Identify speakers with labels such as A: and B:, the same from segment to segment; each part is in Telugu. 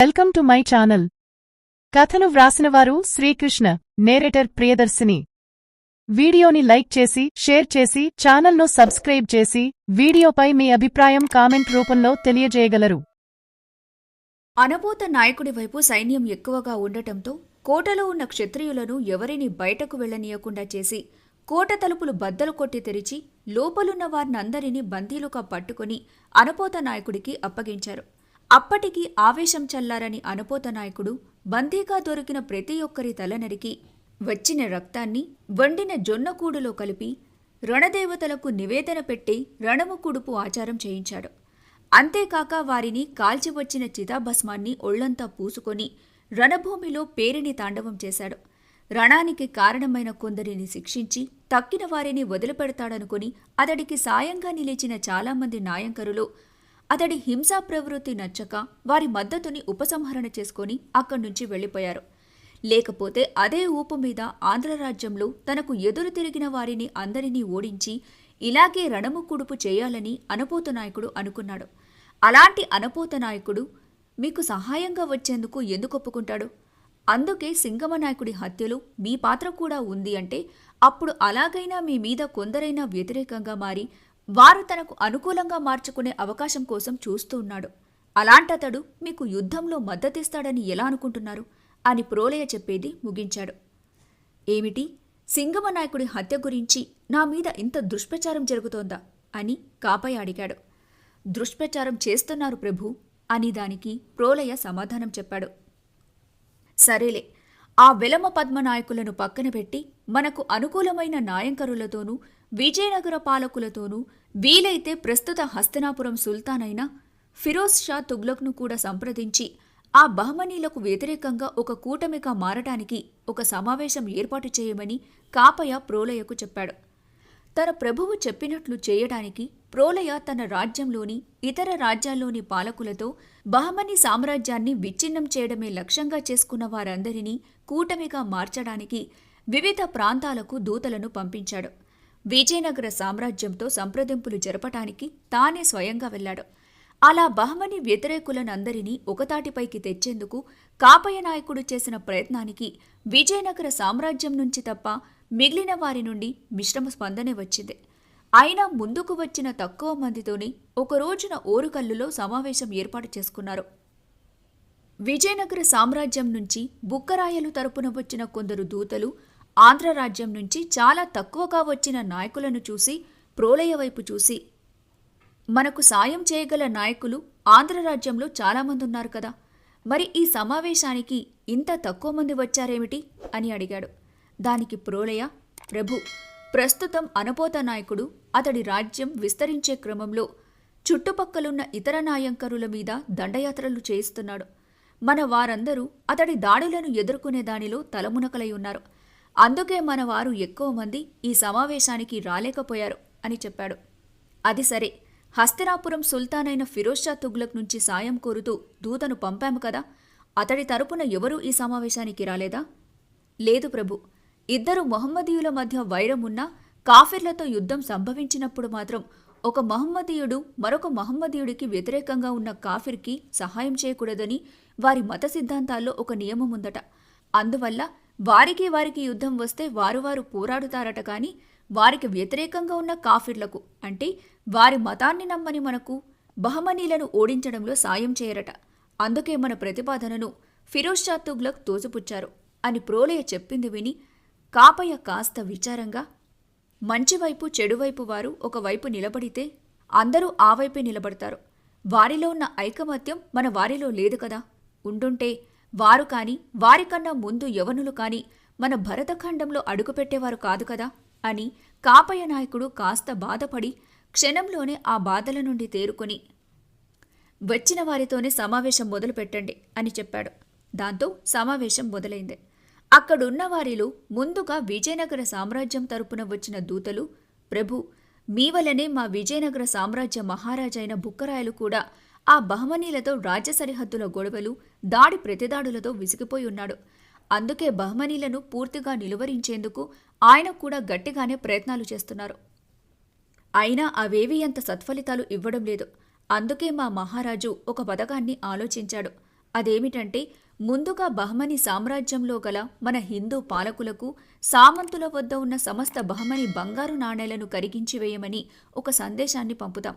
A: Welcome to my channel. కథను వ్రాసినవారు శ్రీకృష్ణ నేరేటర్ ప్రియదర్శిని. వీడియోని లైక్ చేసి షేర్ చేసి ఛానల్ను సబ్స్క్రైబ్ చేసి వీడియోపై మీ అభిప్రాయం కామెంట్ రూపంలో తెలియజేయగలరు.
B: అనబోత నాయకుడి వైపు సైన్యం ఎక్కువగా ఉండటంతో కోటలో ఉన్న క్షత్రియులను ఎవరిని బయటకు వెళ్ళనీయకుండా చేసి కోట తలుపులు బద్దలు కొట్టి తెరిచి లోపలున్న వారినందరినీ బందీలుగా పట్టుకుని అనపోత నాయకుడికి అప్పగించారు. అప్పటికి ఆవేశం చల్లారని అనుపోత నాయకుడు బందీగా దొరికిన ప్రతి ఒక్కరి తల నరికి వచ్చిన రక్తాన్ని వండిన జొన్నకూడులో కలిపి రణదేవతలకు నివేదన పెట్టి రణము కుడుపు ఆచారం చేయించాడు. అంతేకాక వారిని కాల్చి వచ్చిన చితాభస్మాన్ని ఒళ్ళంతా పూసుకొని రణభూమిలో పేరిని తాండవం చేశాడు. రణానికి కారణమైన కొందరిని శిక్షించి తక్కిన వారిని వదిలిపెడతాడనుకుని అతడికి సాయంగా నిలిచిన చాలామంది నాయంకరులు అతడి హింసా ప్రవృత్తి నచ్చక వారి మద్దతుని ఉపసంహరణ చేసుకొని అక్కడి నుంచి వెళ్ళిపోయారు. లేకపోతే అదే ఊపు మీద ఆంధ్రరాజ్యంలో తనకు ఎదురు తిరిగిన వారిని అందరినీ ఓడించి ఇలాగే రణముకుడుపు చేయాలని అనపోత నాయకుడు అనుకున్నాడు. అలాంటి అనపోత నాయకుడు మీకు సహాయంగా వచ్చేందుకు ఎందుకు ఒప్పుకుంటాడు? అందుకే సింగమ నాయకుడి హత్యలో మీ పాత్ర కూడా ఉంది అంటే అప్పుడు అలాగైనా మీ మీద కొందరైనా వ్యతిరేకంగా మారి వారు తనకు అనుకూలంగా మార్చుకునే అవకాశం కోసం చూస్తూ ఉన్నాడు. అలాంటతడు మీకు యుద్ధంలో మద్దతిస్తాడని ఎలా అనుకుంటున్నారు? అని ప్రోలయ చెప్పేది ముగించాడు. ఏమిటి? సింగమ నాయకుడి హత్య గురించి నా మీద ఇంత దుష్ప్రచారం జరుగుతోందా? అని కాపయ్య అడిగాడు. దుష్ప్రచారం చేస్తున్నారు ప్రభు అని దానికి ప్రోలయ సమాధానం చెప్పాడు. సరేలే ఆ వెలమ పద్మనాయకులను పక్కన పెట్టి మనకు అనుకూలమైన నాయంకరులతోనూ విజయనగర పాలకులతోనూ వీలైతే ప్రస్తుత హస్తనాపురం సుల్తానైన ఫిరోజ్ షా తుగ్లక్ను కూడా సంప్రదించి ఆ బహమనీలకు వ్యతిరేకంగా ఒక కూటమిగా మారటానికి ఒక సమావేశం ఏర్పాటు చేయమని కాపయ ప్రోలయకు చెప్పాడు. తన ప్రభువు చెప్పినట్లు చేయడానికి ప్రోలయ తన రాజ్యంలోని ఇతర రాజ్యాల్లోని పాలకులతో బహమని సామ్రాజ్యాన్ని విచ్ఛిన్నం చేయడమే లక్ష్యంగా చేసుకున్న వారందరినీ కూటమిగా మార్చడానికి వివిధ ప్రాంతాలకు దూతలను పంపించాడు. విజయనగర సామ్రాజ్యంతో సంప్రదింపులు జరపటానికి తానే స్వయంగా వెళ్ళాడు. అలా బహమని వ్యతిరేకులనందరినీ ఒకతాటిపైకి తెచ్చేందుకు కాపయ నాయకుడు చేసిన ప్రయత్నానికి విజయనగర సామ్రాజ్యం నుంచి తప్ప మిగిలిన వారి నుండి మిశ్రమ స్పందనే వచ్చింది. అయినా ముందుకు వచ్చిన తక్కువ మందితోనే ఒక రోజున ఓరుకల్లులో సమావేశం ఏర్పాటు చేసుకున్నారు. విజయనగర సామ్రాజ్యం నుంచి బుక్కరాయలు తరపున వచ్చిన కొందరు దూతలు ఆంధ్ర రాజ్యం నుంచి చాలా తక్కువగా వచ్చిన నాయకులను చూసి ప్రోలయ వైపు చూసి మనకు సాయం చేయగల నాయకులు ఆంధ్ర రాజ్యంలో చాలామంది ఉన్నారు కదా మరి ఈ సమావేశానికి ఇంత తక్కువ మంది వచ్చారేమిటి? అని అడిగాడు. దానికి ప్రోలయ ప్రభు ప్రస్తుతం అనపోత నాయకుడు అతడి రాజ్యం విస్తరించే క్రమంలో చుట్టుపక్కలున్న ఇతర నాయంకరుల మీద దండయాత్రలు చేయిస్తున్నాడు. మన వారందరూ అతడి దాడులను ఎదుర్కొనే దానిలో తలమునకలై ఉన్నారు అందుకే మన వారు ఎక్కువ మంది ఈ సమావేశానికి రాలేకపోయారు అని చెప్పాడు. అది సరే. హస్తినాపురం సుల్తానైన అయిన షా తుగ్లక్ నుంచి సాయం కోరుతూ దూతను పంపాము కదా. అతడి తరపున ఎవరూ ఈ సమావేశానికి రాలేదా? లేదు ప్రభు. ఇద్దరు మొహమ్మదీయుల మధ్య వైరం కాఫిర్లతో యుద్ధం సంభవించినప్పుడు మాత్రం ఒక మహమ్మదీయుడు మరొక మహమ్మదీయుడికి వ్యతిరేకంగా ఉన్న కాఫిర్కి సహాయం చేయకూడదని వారి మత సిద్ధాంతాల్లో ఒక నియమం ఉందట అందువల్ల వారికి వారికి యుద్ధం వస్తే వారు వారు పోరాడుతారట కానీ వారికి వ్యతిరేకంగా ఉన్న కాఫిర్లకు అంటే వారి మతాన్ని నమ్మని మనకు బహమనీలను ఓడించడంలో సాయం చేయరట. అందుకే మన ప్రతిపాదనను ఫిరోజ్ షా తుగ్లక్ తోసిపుచ్చారు అని ప్రోలయ చెప్పింది విని కాపయ్య కాస్త విచారంగా మంచివైపు చెడువైపు వారు ఒకవైపు నిలబడితే అందరూ ఆ వైపే నిలబడతారు. వారిలో ఉన్న ఐకమత్యం మన వారిలో లేదు కదా. ఉండుంటే వారు కాని వారికన్నా ముందు యవనులు కాని మన భరతఖండంలో అడుగుపెట్టేవారు కాదు కదా అని కాపయ్య నాయకుడు కాస్త బాధపడి క్షణంలోనే ఆ బాధల నుండి తేరుకొని వచ్చిన వారితోనే సమావేశం మొదలు పెట్టండి అని చెప్పాడు. దాంతో సమావేశం మొదలైంది. అక్కడున్న వారిలో ముందుగా విజయనగర సామ్రాజ్యం తరపున వచ్చిన దూతలు ప్రభు మీ వలనే మా విజయనగర సామ్రాజ్య మహారాజైన బుక్కరాయలు కూడా ఆ బహమనీలతో రాజ్య సరిహద్దుల గొడవలు దాడి ప్రతిదాడులతో విసిగిపోయి ఉన్నాడు. అందుకే బహమనీలను పూర్తిగా నిలువరించేందుకు ఆయన కూడా గట్టిగానే ప్రయత్నాలు చేస్తున్నారు. అయినా అవేవీ అంత సత్ఫలితాలు ఇవ్వడం లేదు. అందుకే మా మహారాజు ఒక పథకాన్ని ఆలోచించాడు. అదేమిటంటే ముందుగా బహమని సామ్రాజ్యంలో గల మన హిందూ పాలకులకు సామంతుల వద్ద ఉన్న సమస్త బహమని బంగారు నాణేలను కరిగించి వేయమని ఒక సందేశాన్ని పంపుతాం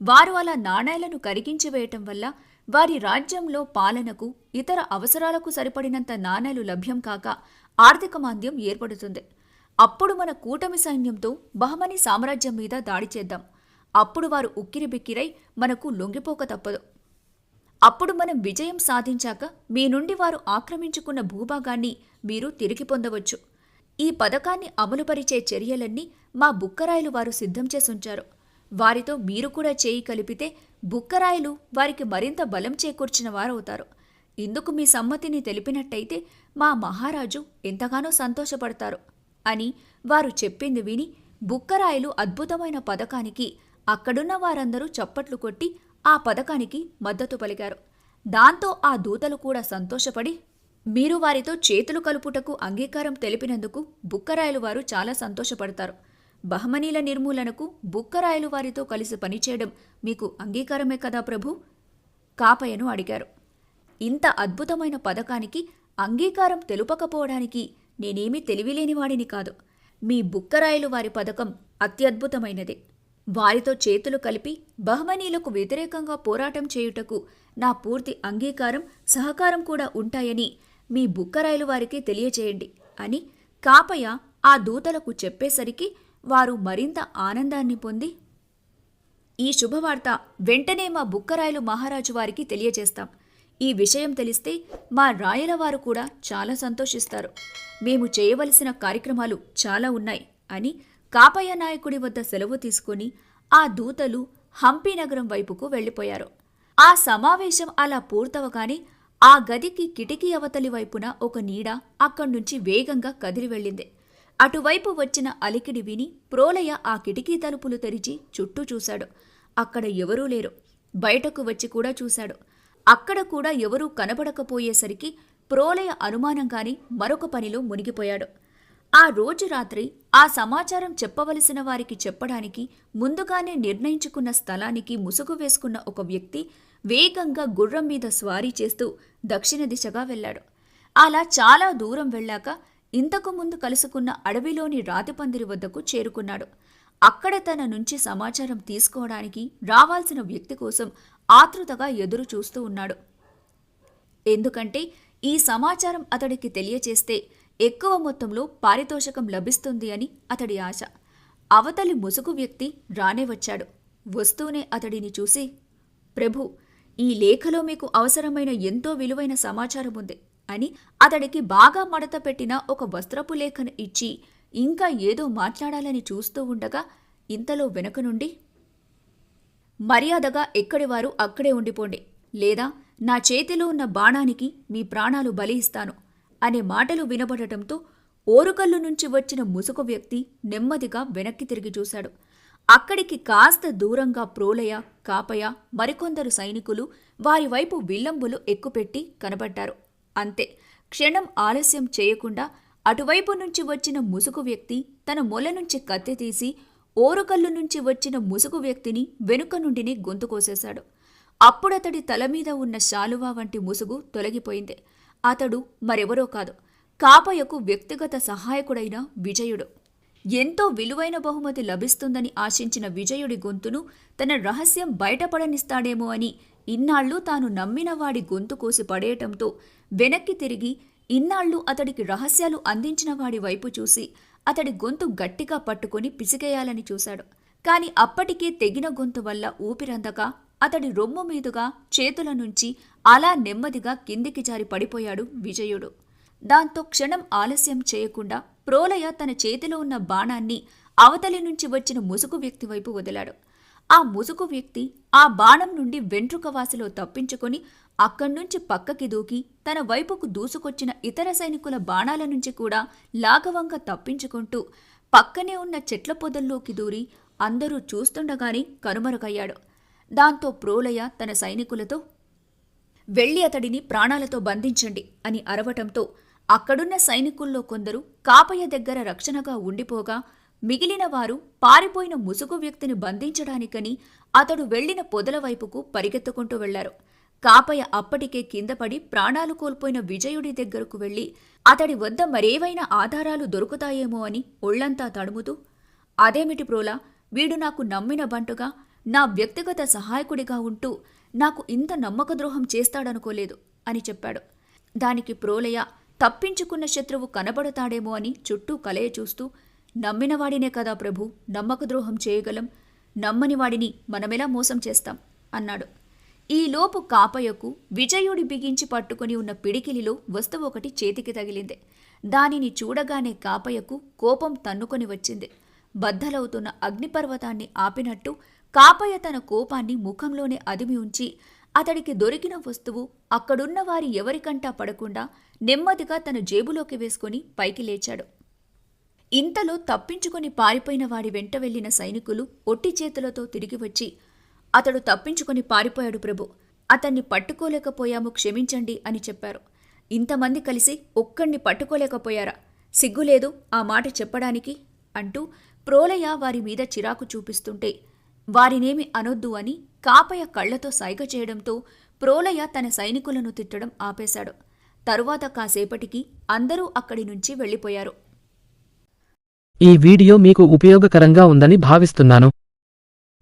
B: వారు అలా నాణేలను కరిగించి వేయటం వల్ల వారి రాజ్యంలో పాలనకు ఇతర అవసరాలకు సరిపడినంత నాణేలు లభ్యం కాక ఆర్థిక మాంద్యం ఏర్పడుతుంది. అప్పుడు మన కూటమి సైన్యంతో బహమని సామ్రాజ్యం మీద దాడి చేద్దాం. అప్పుడు వారు ఉక్కిరిబిక్కిరై మనకు లొంగిపోక తప్పదు. అప్పుడు మనం విజయం సాధించాక మీ నుండి వారు ఆక్రమించుకున్న భూభాగాన్ని మీరు తిరిగి పొందవచ్చు. ఈ పథకాన్ని అమలుపరిచే చర్యలన్నీ మా బుక్కరాయలు వారు సిద్ధం చేసుంచారు. వారితో మీరు కూడా చేయి కలిపితే బుక్కరాయలు వారికి మరింత బలం చేకూర్చిన వారవుతారు. ఇందుకు మీ సమ్మతిని తెలిపినట్టయితే మా మహారాజు ఎంతగానో సంతోషపడతారు అని వారు చెప్పింది విని బుక్కరాయలు అద్భుతమైన పథకానికి అక్కడున్న వారందరూ చప్పట్లు కొట్టి ఆ పథకానికి మద్దతు పలికారు. దాంతో ఆ దూతలు కూడా సంతోషపడి మీరు వారితో చేతులు కలుపుటకు అంగీకారం తెలిపినందుకు బుక్కరాయలు వారు చాలా సంతోషపడతారు. బహమనీల నిర్మూలనకు బుక్కరాయలు వారితో కలిసి పనిచేయడం మీకు అంగీకారమే కదా ప్రభు? కాపయ్యను అడిగారు. ఇంత అద్భుతమైన పథకానికి అంగీకారం తెలుపకపోవడానికి నేనేమీ తెలివిలేనివాడిని కాదు. మీ బుక్కరాయలు వారి పథకం అత్యద్భుతమైనది. వారితో చేతులు కలిపి బహమనీలకు వ్యతిరేకంగా పోరాటం చేయుటకు నా పూర్తి అంగీకారం సహకారం కూడా ఉంటాయని మీ బుక్కరాయలు వారికి తెలియచేయండి అని కాపయ్య ఆ దూతలకు చెప్పేసరికి వారు మరింత ఆనందాన్ని పొంది ఈ శుభవార్త వెంటనే మా బుక్కరాయలు మహారాజు వారికి తెలియజేస్తాం. ఈ విషయం తెలిస్తే మా రాయలవారు కూడా చాలా సంతోషిస్తారు. మేము చేయవలసిన కార్యక్రమాలు చాలా ఉన్నాయి అని కాపయ్య నాయకుడి వద్ద సెలవు తీసుకుని ఆ దూతలు హంపి నగరం వైపుకు వెళ్ళిపోయారు. ఆ సమావేశం అలా పూర్తవగానే ఆ గదికి కిటికీ అవతలి వైపున ఒక నీడ అక్కడ్నుంచి వేగంగా కదిలి వెళ్ళింది. అటువైపు వచ్చిన అలికిడి విని ప్రోలయ ఆ కిటికీ తలుపులు తెరిచి చుట్టూ చూశాడు. అక్కడ ఎవరూ లేరు. బయటకు వచ్చి కూడా చూశాడు. అక్కడ కూడా ఎవరూ కనబడకపోయేసరికి ప్రోలయ అనుమానంగాని మరొక పనిలో మునిగిపోయాడు. ఆ రోజు రాత్రి ఆ సమాచారం చెప్పవలసిన వారికి చెప్పడానికి ముందుగానే నిర్ణయించుకున్న స్థలానికి ముసుగు వేసుకున్న ఒక వ్యక్తి వేగంగా గుర్రం మీద స్వారీ చేస్తూ దక్షిణ దిశగా వెళ్ళాడు. అలా చాలా దూరం వెళ్ళాక ఇంతకు ముందు కలుసుకున్న అడవిలోని రాతిపందిరి వద్దకు చేరుకున్నాడు. అక్కడ తన నుంచి సమాచారం తీసుకోవడానికి రావాల్సిన వ్యక్తి కోసం ఆతృతగా ఎదురు చూస్తూ ఉన్నాడు. ఎందుకంటే ఈ సమాచారం అతడికి తెలియచేస్తే ఎక్కువ మొత్తంలో పారితోషికం లభిస్తుంది అని అతడి ఆశ. అవతలి ముసుగు వ్యక్తి రానే వచ్చాడు. వస్తూనే అతడిని చూసి ప్రభు ఈ లేఖలో మీకు అవసరమైన ఎంతో విలువైన సమాచారం ఉంది అని అతడికి బాగా మడత పెట్టిన ఒక వస్త్రపు లేఖను ఇచ్చి ఇంకా ఏదో మాట్లాడాలని చూస్తూ ఉండగా ఇంతలో వెనుక నుండి మర్యాదగా ఎక్కడివారు అక్కడే ఉండిపోండి. లేదా నా చేతిలో ఉన్న బాణానికి మీ ప్రాణాలు బలి ఇస్తాను. అనే మాటలు వినబడటంతో ఓరుకల్లు నుంచి వచ్చిన ముసుగు వ్యక్తి నెమ్మదిగా వెనక్కి తిరిగి చూశాడు. అక్కడికి కాస్త దూరంగా ప్రోలయ కాపయ మరికొందరు సైనికులు వారి వైపు విల్లంబులు ఎక్కుపెట్టి కనబడ్డారు. అంతే క్షణం ఆలస్యం చేయకుండా అటువైపు నుంచి వచ్చిన ముసుగు వ్యక్తి తన మొల నుంచి కత్తి తీసి ఓరుకల్లు నుంచి వచ్చిన ముసుగు వ్యక్తిని వెనుక నుండిని గొంతు కోసేశాడు. అప్పుడతడి తల మీద ఉన్న శాలువా వంటి ముసుగు తొలగిపోయింది. అతడు మరెవరో కాదు. కాపయ్యకు వ్యక్తిగత సహాయకుడైన విజయుడు. ఎంతో విలువైన బహుమతి లభిస్తుందని ఆశించిన విజయుడి గొంతును తన రహస్యం బయటపడనిస్తాడేమో అని ఇన్నాళ్ళు తాను నమ్మిన వాడి గొంతు కోసి పడేయటంతో వెనక్కి తిరిగి ఇన్నాళ్ళు అతడికి రహస్యాలు అందించిన వాడి వైపు చూసి అతడి గొంతు గట్టిగా పట్టుకొని పిసికేయాలని చూశాడు. కాని అప్పటికే తెగిన గొంతు వల్ల ఊపిరందక అతడి రొమ్ము మీదుగా చేతుల నుంచి అలా నెమ్మదిగా కిందికి జారి పడిపోయాడు విజయుడు. దాంతో క్షణం ఆలస్యం చేయకుండా ప్రోలయ తన చేతిలో ఉన్న బాణాన్ని అవతలి నుంచి వచ్చిన ముసుగు వ్యక్తి వైపు వదిలాడు. ఆ ముసుగు వ్యక్తి ఆ బాణం నుండి వెంట్రుక వాసిలో తప్పించుకొని అక్కడ్నుంచి పక్కకి దూకి తన వైపుకు దూసుకొచ్చిన ఇతర సైనికుల బాణాల నుంచి కూడా లాఘవంగా తప్పించుకుంటూ పక్కనే ఉన్న చెట్ల పొదల్లోకి దూరి అందరూ చూస్తుండగానే కనుమరుగయ్యాడు. దాంతో ప్రోలయ తన సైనికులతో వెళ్ళి అతడిని ప్రాణాలతో బంధించండి అని అరవటంతో అక్కడున్న సైనికుల్లో కొందరు కాపయ్య దగ్గర రక్షణగా ఉండిపోగా మిగిలిన వారు పారిపోయిన ముసుగు వ్యక్తిని బంధించడానికని అతడు వెళ్ళిన పొదల వైపుకు పరిగెత్తుకుంటూ వెళ్ళారు. కాపయ్య అప్పటికే కిందపడి ప్రాణాలు కోల్పోయిన విజయుడి దగ్గరకు వెళ్ళి అతడి వద్ద మరేవైనా ఆధారాలు దొరుకుతాయేమో అని ఒళ్ళంతా తడుముతూ అదేమిటి ప్రోలా వీడు నాకు నమ్మిన బంటుగా నా వ్యక్తిగత సహాయకుడిగా ఉంటూ నాకు ఇంత నమ్మకద్రోహం చేస్తాడనుకోలేదు అని చెప్పాడు. దానికి ప్రోలయ తప్పించుకున్న శత్రువు కనబడతాడేమో అని చుట్టూ కలయ చూస్తూ నమ్మినవాడినే కదా ప్రభు నమ్మకద్రోహం చేయగలం నమ్మని వాడిని మనమెలా మోసం చేస్తాం? అన్నాడు. ఈలోపు కాపయ్యకు విజయుడి బిగించి పట్టుకుని ఉన్న పిడికిలిలో వస్తువు ఒకటి చేతికి తగిలింది. దానిని చూడగానే కాపయ్యకు కోపం తన్నుకొని వచ్చింది. బద్దలవుతున్న అగ్నిపర్వతాన్ని ఆపినట్టు కాపయ్య తన కోపాన్ని ముఖంలోనే అదిమి ఉంచి అతడికి దొరికిన వస్తువు అక్కడున్న వారి ఎవరికంటా పడకుండా నెమ్మదిగా తన జేబులోకి వేసుకుని పైకి లేచాడు. ఇంతలో తప్పించుకొని పారిపోయిన వాడి వెంట వెళ్ళిన సైనికులు ఒట్టి చేతులతో తిరిగి వచ్చి అతడు తప్పించుకొని పారిపోయాడు ప్రభు అతన్ని పట్టుకోలేకపోయాము క్షమించండి అని చెప్పారు. ఇంతమంది కలిసి ఒక్కణ్ణి పట్టుకోలేకపోయారా? సిగ్గులేదు ఆ మాట చెప్పడానికి అంటూ ప్రోలయ వారి మీద చిరాకు చూపిస్తుంటే వారినేమి అనొద్దు అని కాపయ కళ్ళతో సైగ చేయడంతో ప్రోలయ తన సైనికులను తిట్టడం ఆపేశాడు. తరువాత కాసేపటికి అందరూ అక్కడి నుంచి వెళ్ళిపోయారు.
C: ఈ వీడియో మీకు ఉపయోగకరంగా ఉందని భావిస్తున్నాను.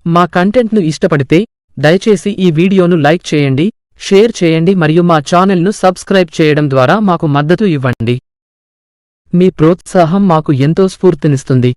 C: మా కంటెంట్ను ఇష్టపడితే దయచేసి ఈ వీడియోను లైక్ చేయండి షేర్ చేయండి మరియు మా ఛానల్ను సబ్స్క్రైబ్ చేయడం ద్వారా మాకు మద్దతు ఇవ్వండి. మీ ప్రోత్సాహం మాకు ఎంతో స్ఫూర్తినిస్తుంది.